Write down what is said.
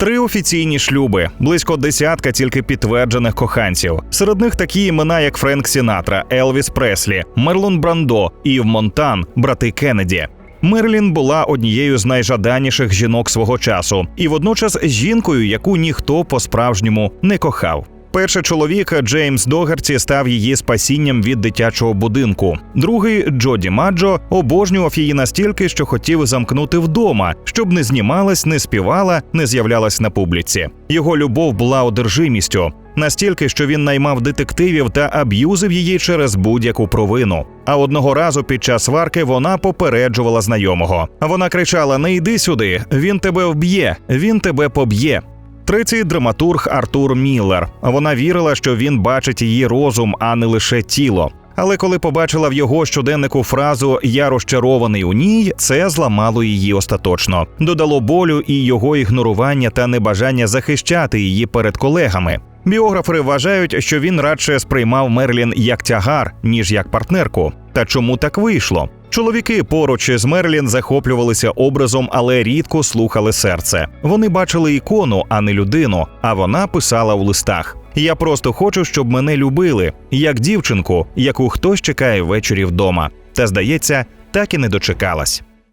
Три офіційні шлюби, близько десятка тільки підтверджених коханців. Серед них такі імена, як Френк Сінатра, Елвіс Преслі, Мерлон Брандо, Ів Монтан, брати Кеннеді. Мерлін була однією з найжаданіших жінок свого часу, і водночас жінкою, яку ніхто по-справжньому не кохав. Перший чоловік Джеймс Догерті став її спасінням від дитячого будинку. Другий Джоді Маджо обожнював її настільки, що хотів замкнути вдома, щоб не знімалась, не співала, не з'являлась на публіці. Його любов була одержимістю. Настільки, що він наймав детективів та аб'юзив її через будь-яку провину. А одного разу під час сварки вона попереджувала знайомого. Вона кричала: Не йди сюди, він тебе вб'є, він тебе поб'є. Третій драматург Артур Міллер. Вона вірила, що він бачить її розум, а не лише тіло. Але коли побачила в його щоденнику фразу Я розчарований у ній, це зламало її остаточно. Додало болю і його ігнорування та небажання захищати її перед колегами. Біографи вважають, що він радше сприймав Мерлін як тягар, ніж як партнерку. Та чому так вийшло? Чоловіки поруч із Мерлін захоплювалися образом, але рідко слухали серце. Вони бачили ікону, а не людину. А вона писала у листах: Я просто хочу, щоб мене любили, як дівчинку, яку хтось чекає ввечері вдома. Та здається, так і не дочекалась.